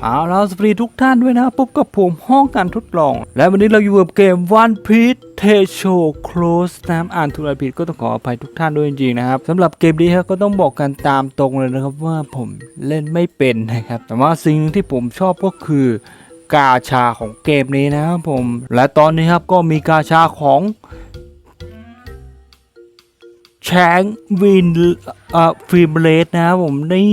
เอาล่ะสวัสดีทุกท่านด้วยนะพบกับผมห้องการทดลอง และวันนี้เราอยู่กับเกม One Piece t e s h o Close นะครับอ่านถูกอ่านผิดก็ต้องขออภัยทุกท่านด้วยจริงๆนะครับสำหรับเกมนี้ครับก็ต้องบอกกันตามตรงเลยนะครับว่าผมเล่นไม่เป็นนะครับ แต่ว่าสิ่งหนึ่งที่ผมชอบก็คือกาชาของเกมนี้นะครับผม และตอนนี้ครับก็มีกาชาของแชงวินเอ่อฟิล์มเลสนะครับผมนี่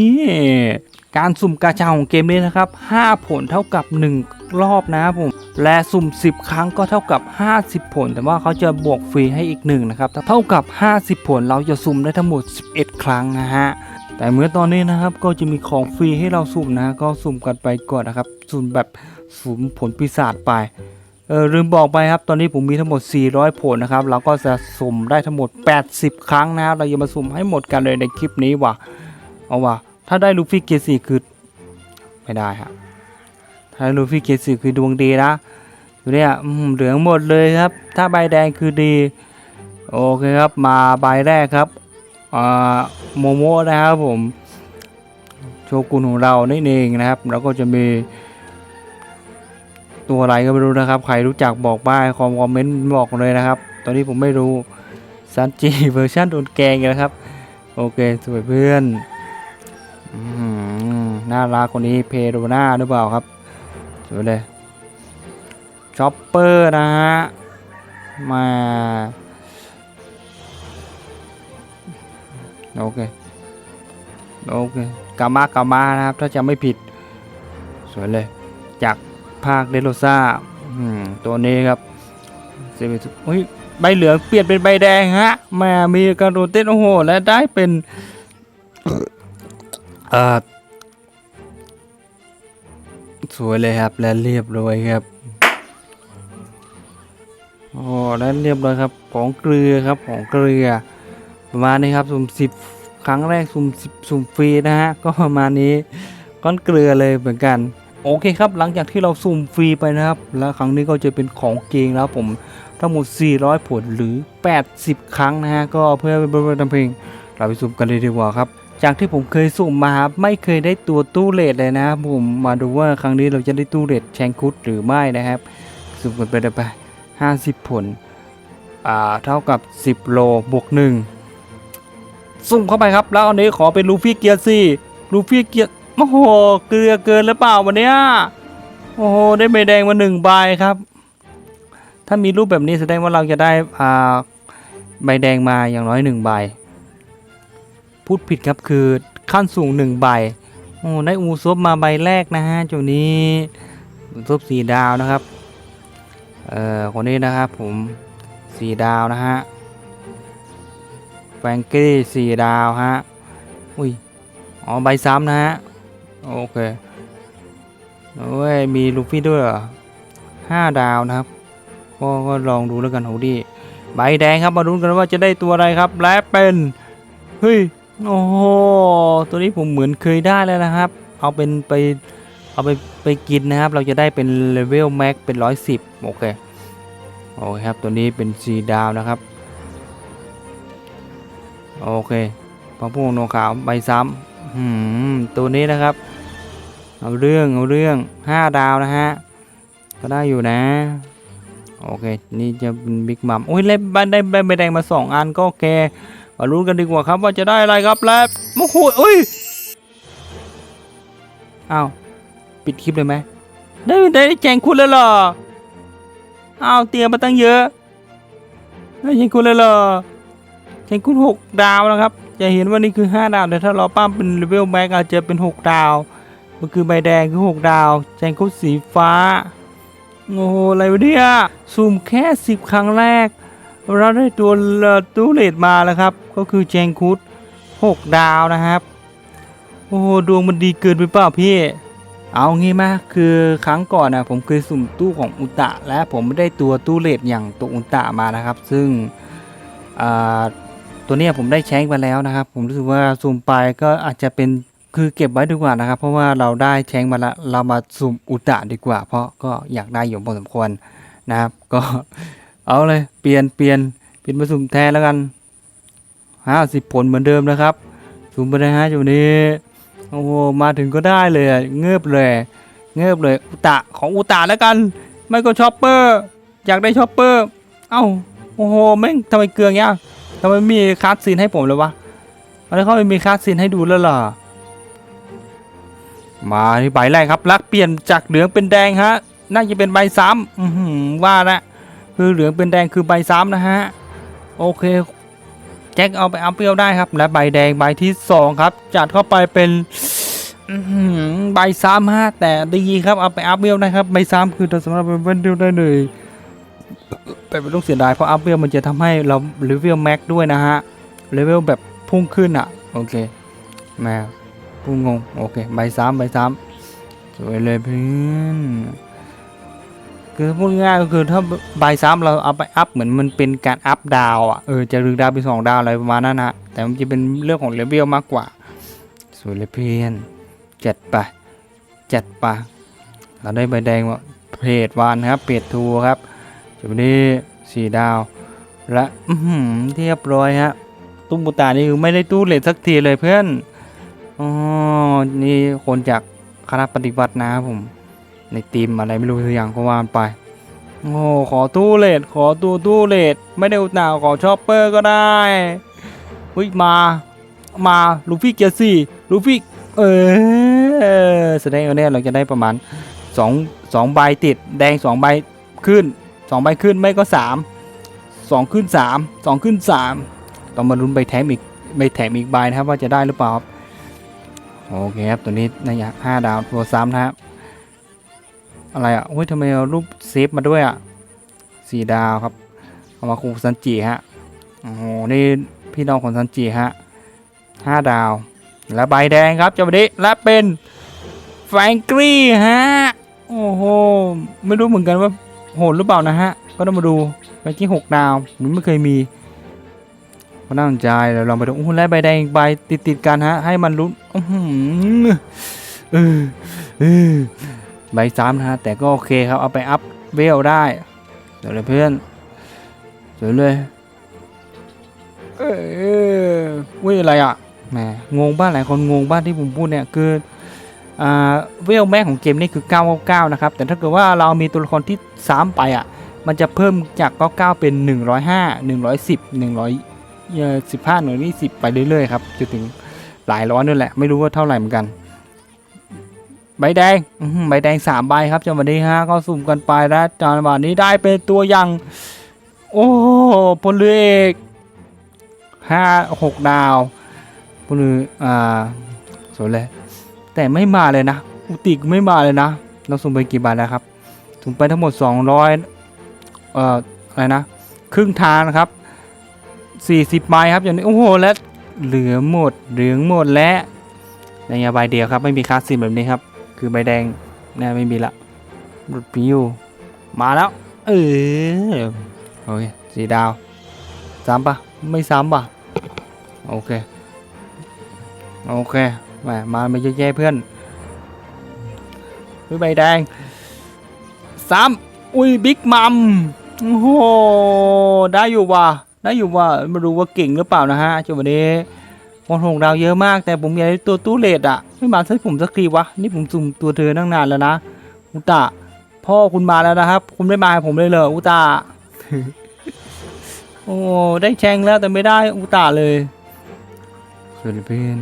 การสุ่มกาชาของเกมนี้นะครับ 5 ผลเท่ากับ 1 รอบนะครับผม และสุ่ม 10 ครั้งก็เท่ากับ 50 ผล แต่ว่าเขาจะบวกฟรีให้อีกหนึ่งนะครับ เท่ากับ 50 ผลเราจะสุ่มได้ทั้งหมด 11 ครั้งนะฮะ แต่เมื่อตอนนี้นะครับก็จะมีของฟรีให้เราสุ่มนะ ก็สุ่มกันไปก่อนนะครับ สุ่มแบบสุ่มผลปีศาจไป เออลืมบอกไปครับ ตอนนี้ผมมีทั้งหมด 400 ผลนะครับ เราก็จะสุ่มได้ทั้งหมด 80 ครั้งนะครับ เราจะมาสุ่มให้หมดกันเลยในคลิปนี้ว่ะ เอาว่ะ ถ้าได้ลูฟี่เกียร์สี่คือไม่ได้ฮะถ้าลูฟี่เกียร์สี่คือดวงดีนะดูเนี่ยอืมเหลืองหมดเลยครับ ถ้าใบแดงคือดี โอเคครับมาใบแรกครับอ่าโมโมะนะครับผมโชกุนของเรานี่เองนะครับ แล้วก็จะมีตัวอะไรก็ไม่รู้นะครับ ใครรู้จักบอกบ้าคอมคอมเมนต์บอกเลยนะครับ ตอนนี้ผมไม่รู้ซันจีเวอร์ชันโดนแกงนะครับ โอเคสวยเพื่อน น่ารักคนนี้เพโรนาหรือเปล่าครับสวยเลยช็อปเปอร์นะฮะ มาโอเคโอเคกามากามานะครับ ถ้าจะไม่ผิด สวยเลย จากภาคเดโรซ่าตัวนี้ครับเซเวตเฮ้ยใบเหลืองเปลี่ยนเป็นใบแดงฮะแมามีการโดนเต้นโอ้โห และได้เป็น เอ่อสวยเลยครับและเรียบร้อยครับโอ้และเรียบร้อยครับของเกลือครับของเกลือประมาณนี้ครับสุ่มสิบครั้งแรกสุ่มสิบสุ่มฟรีนะฮะก็ประมาณนี้ก้อนเกลือเลยเหมือนกัน โอเคครับหลังจากที่เราสุ่มฟรีไปนะครับ แล้วครั้งนี้ก็จะเป็นของเกงแล้วผมทั้งหมด 400 ผลหรือ 80 ครั้งนะฮะก็เพื่อเป็นประจำเพลงเราไปสุ่มกันเลยดีกว่าครับ จากที่ผมเคยสุ่มมาครับไม่เคยได้ตัวตู้เลทเลยนะครับผมมาดูว่าครั้งนี้เราจะได้ตู้เลทแชงคุดหรือไม่นะครับ สุ่มกันไปเลยไป50ผลอ่าเท่ากับ 10 โลบวกหนึ่งสุ่มเข้าไปครับ แล้วอันนี้ขอเป็นลูฟี่เกียร์สี่ลูฟี่เกียร์โอ้โหเกลือเกินหรือเปล่าวันเนี้ยโอ้โหได้ใบแดงมาหนึ่งใบครับ ถ้ามีรูปแบบนี้แสดงว่าเราจะได้อ่าใบแดงมาอย่างน้อยหนึ่งใบ พูดผิดครับคือขั้นสูงหนึ่งใบ โอ้ได้อูซบมาใบแรกนะฮะจุดนี้อูซบสีดาวนะครับ เอ่อคนนี้นะครับผมสีดาวนะฮะแฟงกี้สีดาวฮะ อุ้ย อ๋อใบซ้ำนะฮะ โอเค โอ้ย มีลูฟี่ด้วยเหรอห้าดาวนะครับ ก็ก็ลองดูแล้วกันโหดี ใบแดงครับ มาดูกันว่าจะได้ตัวอะไรครับ และเป็น เฮ้ย โอ้โหตัวนี้ผมเหมือนเคยได้แล้วนะครับ เอาเป็นไปเอาไปไปกินนะครับ เราจะได้เป็นเลเวลแม็กเป็นร้อยสิบโอเค โอเคครับ ตัวนี้เป็นสีดาวนะครับ โอเคพระพุงโนขาวใบซ้ำหืมตัวนี้นะครับ เอาเรื่องเอาเรื่องห้าดาวนะฮะ ก็ได้อยู่นะ โอเค นี่จะเป็นบิ๊กมัมโอ้ยเล่นได้ได้ใบแดงมาสองอันก็โอเค มาลุ้นกันดีกว่าครับว่าจะได้อะไรครับแล้วโอ้โหเอ้ยอ้าวปิดคลิปเลยไหมได้ได้แจงคุณแล้วเหรออ้าวเตรียมมาตั้งเยอะได้แจงคุณเลยเหรอแจงคุณหกดาวนะครับ จะเห็นว่านี่คือ5ดาวแต่ถ้าเราปั้มเป็นเลเวลแม็กอาจจะเป็น6ดาวมันคือใบแดงคือ6ดาว แจงคุดสีฟ้าโอ้โหอะไรวะเนี่ยซูมแค่10ครั้งแรก เราได้ตัวตู้เลดมาแล้วครับ ก็คือแจงคุด6 ดาวนะครับ โอ้โหดวงมันดีเกินไปเปล่าพี่ เอางี้มาคือครั้งก่อนนะผมเคยสุ่มตู้ของอุตะ และผมไม่ได้ตัวตู้เลดอย่างตัวอุตะมานะครับ ซึ่งตัวนี้ผมได้แช้งไปแล้วนะครับ ผมรู้สึกว่าซูมไปก็อาจจะเป็นคือเก็บไว้ดีกว่านะครับ เพราะว่าเราได้แช้งมาแล้วเรามาซูมอุตะดีกว่า เพราะก็อยากได้อยู่พอสมควรนะครับ ก็ เอาเลยเปลี่ยนเปลี่ยนเปลี่ยนมาซูมแทนแล้วกันห้าสิบผลเหมือนเดิมนะครับซูมไปนะฮะอยู่นี้โอ้โหมาถึงก็ได้เลยเงือบเลยเงิบเลยอุตะของอุตะแล้วกัน ไม่ก็ชอปเปอร์อยากได้ชอปเปอร์เอ้าโอ้โหแม่งทำไมเกลืองเงี้ยทำไมมีคาร์ดซีนให้ผมเลยวะอะไรเขาไม่มีคาร์ดซีนให้ดูแล้วล่ะมาที่ใบแรกครับลักเปลี่ยนจากเหลืองเป็นแดงฮะน่าจะเป็นใบซ้ำว่าละ คือเหลืองเป็นแดงคือใบซ้ำนะฮะโอเคแจ็คเอาไปอัพเปรี้ยวได้ครับ และใบแดงใบที่สองครับ จัดเข้าไปเป็นใบซ้ำฮะแต่ดีครับเอาไปอัพเวลนะครับใบซ้ำคือเราสามารถเป็นเวลได้เลยแต่ไม่ต้องเสียดายเพราะอัพเวลมันจะทำให้เราเลเวลแม็กด้วยนะฮะเลเวลแบบพุ่งขึ้นอะ โอเคแม่พุ่งงง โอเค ใบซ้ำใบซ้ำสวยเลยเพื่อน คือพูดง่ายก็คือถ้าใบซ้ำเราเอาไปอัพเหมือนมันเป็นการอัพดาวอะเออจะรึงดาวเป็นสองดาวอะไรประมาณนั้นนะแต่มันจะเป็นเรื่องของเลเวลมากกว่าสวยเลยเพื่อนจัดไปจัดไปเราได้ใบแดงว่าเพจวานครับเพจทูครับจุดนี้สี่ดาว และอื้อหือเรียบร้อยฮะตุ้มบุตานี่คือไม่ได้ตู้เลทสักทีเลยเพื่อนอ๋อนี่คนจากคณะปฏิบัตินะครับผม ในทีมอะไรไม่รู้สักอย่างก็ว่าไป โอ้ขอตู้เลทขอตู้ตู้เลทไม่ได้อุตส่าขอชอปเปอร์ก็ได้วิมามาลูฟี่เกียร์สี่ลูฟี่เออแสดงว่าเนี่ยเราจะได้ประมาณสองสองใบติดแดงสองใบขึ้นสองใบขึ้นไม่ก็สามสองขึ้นสามสองขึ้นสามต้องมาลุ้นใบแถมอีกใบแถมอีกใบนะครับว่าจะได้หรือเปล่าครับโอเคครับตัวนี้นะยะห้าดาวตัวซ้ำนะครับ อะไรอะเฮ้ยทำไมเอารูปเซฟมาด้วยอะสี่ดาวครับ เอามาคูซันจิฮะโอ้โหนี่พี่น้องของซันจิฮะห้าดาว และใบแดงครับเจ้าบันนี้และเป็นแฟงกี้ฮะ โอ้โห ไม่รู้เหมือนกันว่าโหดหรือเปล่านะฮะ ก็ต้องมาดูแฟงกี้หกดาวหรือไม่เคยมีก็น่าสนใจเดี๋ยวลองไปดูโอ้และใบแดงใบติดติดกันฮะ ให้มันลุ้นอื้อหือเออเออ ใบซ้ำนะฮะแต่ก็โอเคครับ เอาไปอัพเวลได้ เดี๋ยวเลยเพื่อนเดี๋ยวเลยเออเว้ยอะไรอะแหมงงบ้านหลายคนงงบ้านที่ผมพูดเนี่ยคืออ่าเวลแม็กของเกมนี่คือ 999 นะครับ แต่ถ้าเกิดว่าเรามีตัวละครที่ 3 ไปอะ มันจะเพิ่มจาก 99 เป็น 105 110 115 120 ไปเรื่อยๆครับจนถึงหลายร้อยนั่นแหละ ไม่รู้ว่าเท่าไหร่เหมือนกัน ใบแดงใบแดง3ใบครับจังหวะนี้ฮะก็สุ่มกันไปแล้วจังหวะนี้ได้เป็นตัวอย่าง โอ้พลเรือเอกห้าหกดาวพวกนี้อ่าสวยเลยแต่ไม่มาเลยนะอุติกไม่มาเลยนะ เราส่งไปกี่บาทแล้วครับส่งไปทั้งหมด 200เอ่ออะไรนะ ครึ่งทางนะครับ 40ใบครับอย่างนี้โอ้โหและเหลือหมดเหลืองหมดและในยาใบเดียวครับ ไม่มีคาสซินแบบนี้ครับ คือใบแดงเนี่ยไม่มีละรถปิวมาแล้ว เออโอเคสีดาวซ้ำปะไม่ซ้ำปะโอเค โอเคมามาไม่เยอะแยะเพื่อนอุ้ยใบแดงสามอุ้ยบิ๊กมัมโอ้โหได้อยู่ว่ะได้อยู่ว่ะมาดูว่าเก่งหรือเปล่านะฮะจังหวะนี้คนหงดาวเยอะมาก แต่ผมอยากได้ตัวตู้เลดอะ ไม่มาใช้ผมสักทีวะ นี่ผมสุ่มตัวเธอตั้งนานแล้วนะ อุตะพ่อคุณมาแล้วนะครับ คุณไม่มาให้ผมเลยเหรออุตะโอ้ได้แชงแล้วแต่ไม่ได้อุตะเลยฟิลิปปิน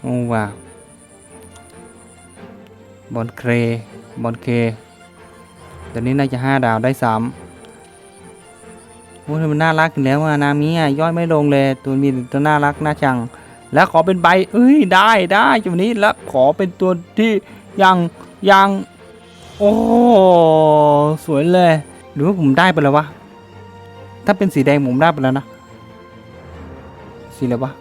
โอ้ว้าบอลเครบอลเคตอนนี้น่าจะห้าดาวได้สามโอ้ยมันน่ารักอยู่แล้วอะนามิอะย่อยไม่ลงเลย ตัวมีแต่ตัวน่ารักน่าชัง แล้วขอเป็นใบเอ้ยได้ได้จุดนี้แล้วขอเป็นตัวที่ยังยังโอ้สวยเลย หรือว่าผมได้ไปแล้ววะถ้าเป็นสีแดงผมได้ไปแล้วนะสีอะไรวะ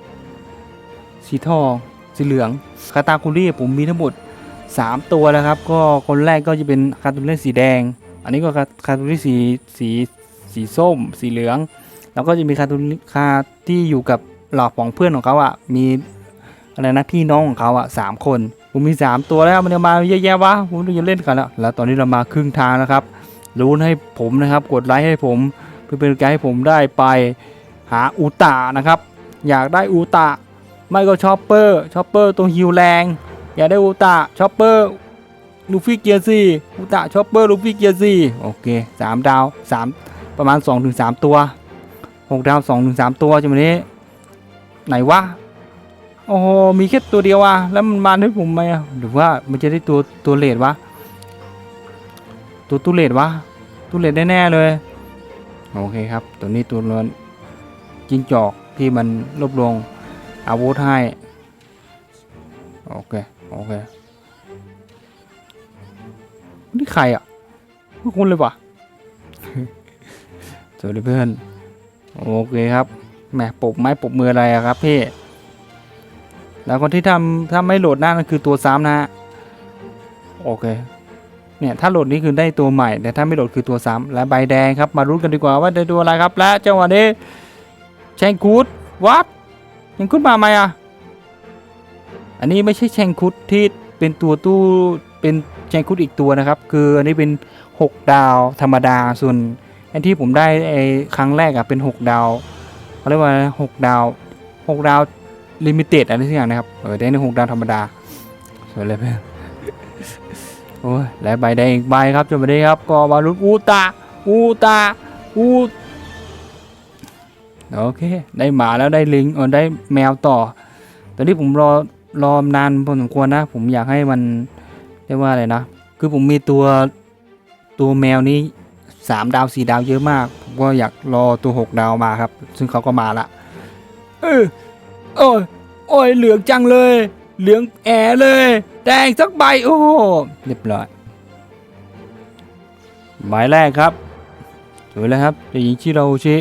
สีทอง สีเหลืองคาตาคุรี่ผมมีทั้งหมด 3 ตัวแล้วครับ ก็คนแรกก็จะเป็นคาตูเล่สีแดง อันนี้ก็คาคาตูรี่สีสีสีส้ม สีเหลือง แล้วก็จะมีคาตูคาที่อยู่กับ หลอกของเพื่อนของเขาอะมีอะไรนะพี่น้องของเขาอะสามคนผมมี 3 ตัวแล้วมันจะมาเยอะแยะวะผมจะเล่นกันแล้วแล้วตอนนี้เรามาครึ่งทางนะครับรู้ให้ผมนะครับ กดไลค์ให้ผมเพื่อเป็นการให้ผมได้ไปหาอูตานะครับ อยากได้อูตาไม่ก็ชอปเปอร์ชอปเปอร์ตัวฮิวแรง อยากได้อุตะชอปเปอร์ลูฟี่เกียร์สี่อุตะชอปเปอร์ลูฟี่เกียร์สี่โอเคสามดาวสามประมาณ 2-3ถึง3ตัวหกดาว 2-3ถึง3ตัวจังหวะนี้ ไหนวะโอ้โหมีแค่ตัวเดียวอะแล้วมันมาให้ผมไหมอะหรือว่ามันจะได้ตัวตัวเลดวะตัวตู้เลดวะตู้เลดแน่ๆเลยโอเคครับ ตัวนี้ตัวล้นจิ้งจอกที่มันรวบรวมอาวุธให้โอเคโอเคนี่ใครอะพวกคุณเลยวะสวัสดีเพื่อนโอเคครับ แหมปบไม้ปบมืออะไรอะครับพี่แล้วคนที่ทำถ้าไม่โหลดหน้านั่นคือตัวซ้ำนะฮะโอเคเนี่ยถ้าโหลดนี่คือได้ตัวใหม่แต่ถ้าไม่โหลดคือตัวซ้ำและใบแดงครับมารุ้นกันดีกว่าว่าได้ตัวอะไรครับ และจังหวะนี้แชงคูดวัดแชงคูดมาไหมอะอันนี้ไม่ใช่แชงคูดที่เป็นตัวตู้เป็นแชงคูดอีกตัวนะครับ คืออันนี้เป็น 6 ดาวธรรมดาส่วนอันที่ผมได้ไอ้ครั้งแรกอะเป็น 6 ดาว เขาเรียกว่าหกดาวหกดาวลิมิเต็ดอะไรสักอย่างนะครับ เออได้ในหกดาวธรรมดาสวยเลยเพื่อนโอ้ยและใบแดงอีกใบครับจนมาได้ครับก็มาลุ้นอูตาอูตาอูโอเค ได้หมาแล้วได้ลิงเออได้แมวต่อ ตอนนี้ผมรอรอนานพอสมควรนะ ผมอยากให้มันเรียกว่าอะไรนะ คือผมมีตัวตัวแมวนี้ สามดาวสี่ดาวเยอะมาก ผมก็อยากรอตัวหกดาวมาครับ ซึ่งเขาก็มาละเออโอ้ยโอ้ยเหลืองจังเลย เหลืองแอเลยแดงสักใบโอ้โหเรียบร้อยหมายแรกครับสวยเลยครับเด็กหญิงชิโรชิ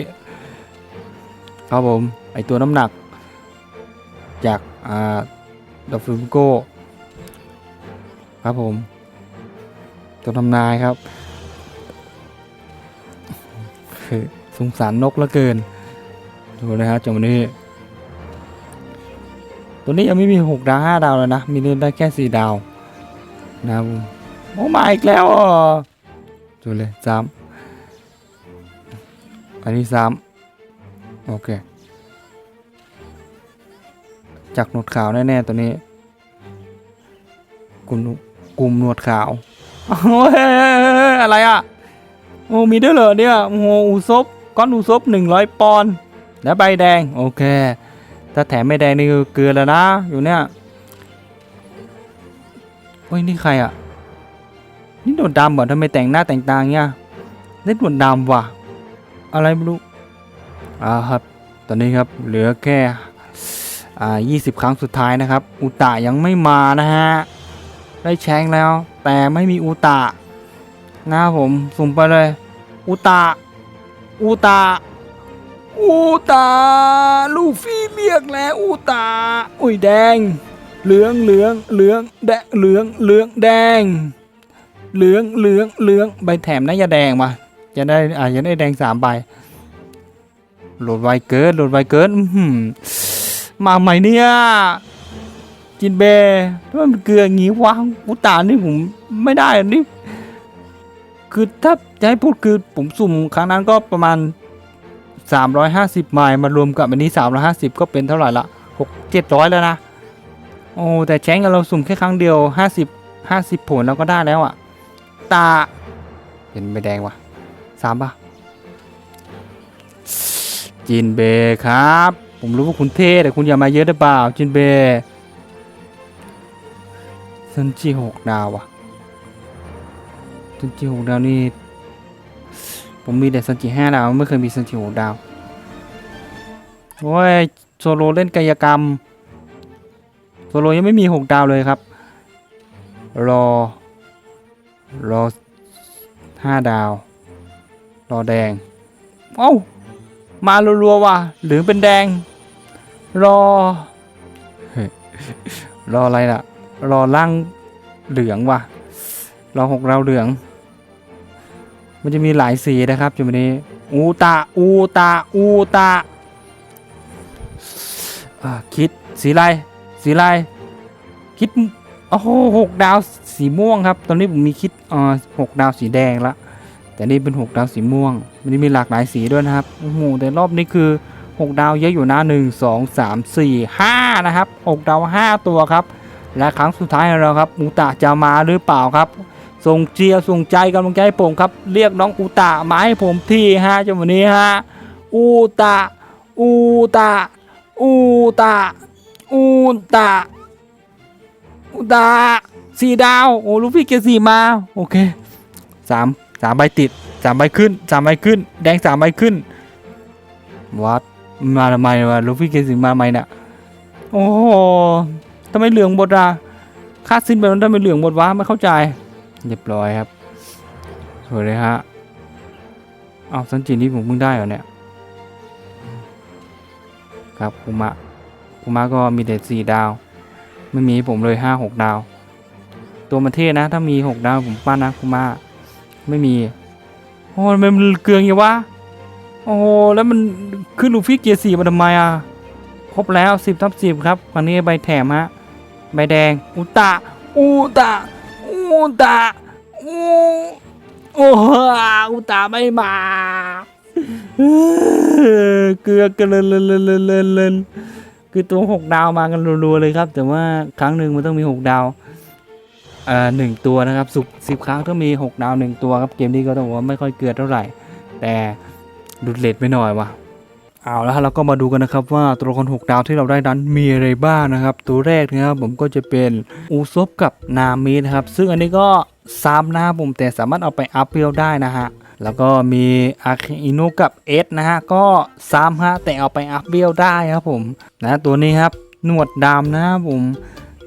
ครับผมไอตัวน้ำหนัก จากอ่าดอฟฟิโกครับผม ตัวทำนายครับ คือสงสารนกเหลือเกิน ดูนะฮะจังหวะนี้ ตัวนี้ยังไม่มี 6 ดาว5ดาวเลยนะ มีเล่นได้แค่ 4 ดาวนะครับผมโอ้มาอีกแล้วอะดูเลยซ้ำอันนี้ซ้ำโอเคจากหนวดขาวแน่ ๆ ตัวนี้ กลุ่มกลุ่มหนวดขาวโอ้ยอะไรอะ โอ้มีด้วยเหรอเนี่ยโอ้โหอูซบก้อนอูซบหนึ่งร้อยปอนด์และใบแดงโอเค ถ้าแถมไม่แดงนี่คือเกลือแล้วนะ อยู่เนี่ยโอ้ยนี่ใครอะนี่หนวดดำเหรอทำไมแต่งหน้าแต่งตางเงี้ยนี่หนวดดำว่ะ อะไรไม่รู้อ่าครับ ตอนนี้ครับเหลือแค่อ่า20 ครั้งสุดท้ายนะครับ อุตะยังไม่มานะฮะได้แชงแล้ว แต่ไม่มีอุตะ นะครับผมสุ่มไปเลย อุตา อุตา อุตา ลูฟี่เรียกแล้วอุตา อุ้ยแดง เหลืองเหลืองเหลืองแดงเหลืองเหลืองแดง เหลืองเหลืองเหลืองใบแถมนะอย่าแดงมาจะได้อ่าจะได้แดงสามใบโหลดไวเกินโหลดไวเกินมาใหม่เนี่ยจินเบย์ถ้มันเกลืออย่างงี้วะอุตานี่ผมไม่ได้นนี้ คือถ้าจะให้พูดคือผมสุ่มครั้งนั้นก็ประมาณ 350 ไมล์มารวมกับอันนี้ 350 ก็เป็นเท่าไหร่ละ6 700 แล้วนะ โอ้แต่แชงกับเราสุ่มแค่ครั้งเดียว 50 50 ผลเราก็ได้แล้วอะตา เห็นใบแดงวะสามปะจินเบครับ ผมรู้ว่าคุณเท่แต่คุณอย่ามาเยอะได้เปล่าจินเบย์ซันจิหกดาวอะ ซันจิหกดาวนี่ ผมมีแต่ซันจิห้าดาว ไม่เคยมีซันจิหกดาว โอ้ย โซโลเล่นกายกรรม โซโลยังไม่มีหกดาวเลยครับ รอ รอห้าดาว รอแดง เอ้า มารัวๆว่ะเหลืองเป็นแดง รอ รออะไรล่ะ รอล่างเหลืองว่ะ รอหกดาวเหลือง มันจะมีหลายสีนะครับจุดนี้ อูตา อูตา อูตาอ่าคิดสีอะไรสีอะไรคิดโอ้โหหกดาวสีม่วงครับ ตอนนี้ผมมีคิดอ่าหกดาวสีแดงละแต่นี่เป็นหกดาวสีม่วง มันจะมีหลากหลายสีด้วยนะครับโอ้โหแต่รอบนี้คือหกดาวเยอะอยู่นะหนึ่งสองสามสี่ห้านะครับหกดาวห้าตัวครับ และครั้งสุดท้ายของเราครับอูตะจะมาหรือเปล่าครับ ส่งเชียร์ส่งใจกำลังใจให้ผมครับ เรียกน้องอูตะมาให้ผมที่ฮะจังหวะนี้ฮะอูตะอูตะอูตะอูตะอูตะสี่ดาวโอ้ลูกพี่เกียร์สี่มาโอเคสามสามใบติดสามใบขึ้นสามใบขึ้น แดงสามใบขึ้นวัดมาทำไมวะลูกพี่เกียร์สี่มาทำไมเนี่ยโอ้โหทำไมเหลืองหมดอะค่าสิ้นไปมันทำไมเหลืองหมดวะไม่เข้าใจ เรียบร้อยครับ สวยเลยฮะเอาสันจินนี่ผมเพิ่งได้เหรอเนี่ย ครับคุมะคุมะก็มีแต่สี่ดาว ไม่มีผมเลยห้าหกดาว ตัวมันเท่นะ ถ้ามีหกดาวผมปั้นนะคุมะไม่มี โอ้มันเกลืองอย่างวะ โอ้โหแล้วมันขึ้นลูฟี่เกียร์สี่มาทำไมอะ ครบแล้วสิบทับสิบครับ วันนี้ใบแถมฮะ ใบแดง อุตะ อุตะ อุตะอุโอ้อุตะไม่มาเกลือเกลือเลนเลนเลนเลนคือตัวหกดาวมากันรัวๆเลยครับ แต่ว่าครั้งหนึ่งมันต้องมีหกดาวอ่อหนึ่งตัวนะครับสุกสิบครั้งต้องมีหกดาวหนึ่งตัวครับเกมนี้ก็ต้องบอกว่าไม่ค่อยเกลือเท่าไหร่ แต่ดุดเลดไปหน่อยว่ะ เอาแล้วเราก็มาดูกันนะครับว่าตัวละคร6ดาวที่เราได้นั้นมีอะไรบ้างนะครับ ตัวแรกนะครับผมก็จะเป็นอูซบกับนามินะครับ ซึ่งอันนี้ก็ซ้ำนะครับผมแต่สามารถเอาไปอัพเวลได้นะฮะแล้วก็มีอาคอินุกับเอสนะฮะก็ซ้ำฮะแต่เอาไปอัพเวลได้ครับผมนะตัวนี้ครับหนวดดำนะครับผม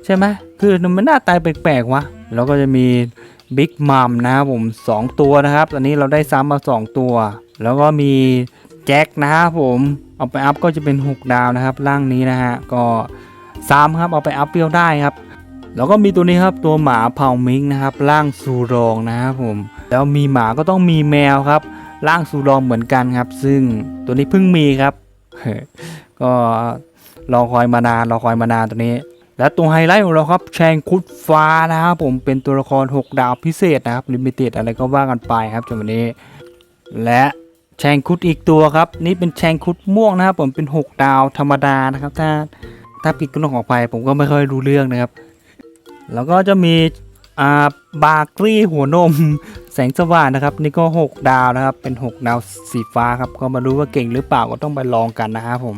ใช่ไหมคือมันหน้าตายแปลกๆวะแล้วก็จะมีบิ๊กมัมนะครับผม 2 ตัวนะครับตอนนี้เราได้ซ้ำมา 2 ตัว แล้วก็มี แจ็คนะครับผมเอาไปอัพก็จะเป็น 6 ดาวนะครับร่างนี้นะฮะก็ซ้ำครับเอาไปอัพเปรี้ยวได้ครับแล้วก็มีตัวนี้ครับตัวหมาเผามิงนะครับร่างซูรองนะครับผมแล้วมีหมาก็ต้องมีแมวครับร่างซูรองเหมือนกันครับ ซึ่งตัวนี้เพิ่งมีครับ ก็รอคอยมานานรอคอยมานานตัวนี้ และตัวไฮไลท์ของเราครับแชงคุดฟ้านะครับผมเป็นตัวละคร 6 ดาวพิเศษนะครับลิมิเต็ดอะไรก็ว่ากันไปครับจนวันนี้ และ แชงคุดอีกตัวครับ นี่เป็นแชงคุดม่วงนะครับ ผมเป็น 6 ดาวธรรมดานะครับ ถ้าถ้าปิดก็ต้องออกไป ผมก็ไม่ค่อยรู้เรื่องนะครับ แล้วก็จะมีอ่าบาร์กรีหัวนม แสงสว่างนะครับ นี่ก็ 6 ดาวนะครับ เป็น 6 ดาวสีฟ้าครับ ก็มาดูว่าเก่งหรือเปล่าก็ต้องไปลองกันนะครับผม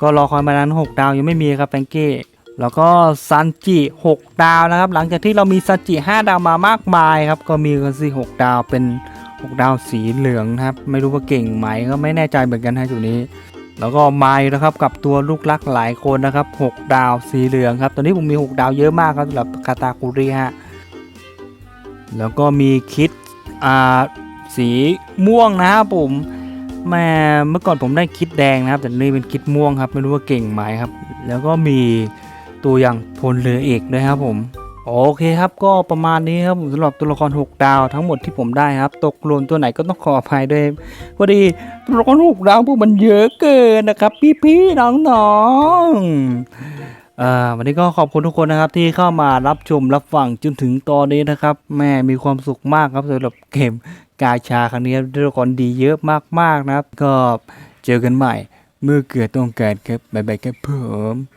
ก็รอคอยมานาน6 ดาวยังไม่มีครับแฟงเก้แล้วก็ซันจิ 6 ดาวนะครับ หลังจากที่เรามีซันจิ 5 ดาวมามากมายครับ ก็มีกันสิ6ดาวเป็น 6ดาวสีเหลืองครับ ไม่รู้ว่าเก่งไหมก็ไม่แน่ใจเหมือนกันฮะจุดนี้ แล้วก็ไมล์นะครับกับตัวลูกรักหลายคนนะครับ 6 ดาวสีเหลืองครับ ตอนนี้ผมมี 6 ดาวเยอะมากครับสำหรับคาตาคุริฮะแล้วก็มีคิดอ่าสีม่วงนะครับผมแมเมื่อก่อนผมได้คิดแดงนะครับ แต่นี่เป็นคิดม่วงครับ ไม่รู้ว่าเก่งไหมครับ แล้วก็มีตัวอย่างพลเรือเอกด้วยครับผม โอเคครับก็ประมาณนี้ครับสำหรับตัวละคร 6 ดาวทั้งหมดที่ผมได้ครับ ตกหล่นตัวไหนก็ต้องขออภัยด้วยพอดีตัวละคร 6 ดาวพวกมันเยอะเกินนะครับ พี่ๆน้องๆอ่าวันนี้ก็ขอบคุณทุกคนนะครับ ที่เข้ามารับชมรับฟังจนถึงตอนนี้นะครับ แม่มีความสุขมากครับสำหรับเกมกาชาครั้งนี้ด้วละครดีเยอะมากๆนะครับ ก็เจอกันใหม่ เมื่อเกิดต้องการครับบ๊ายบายครับผม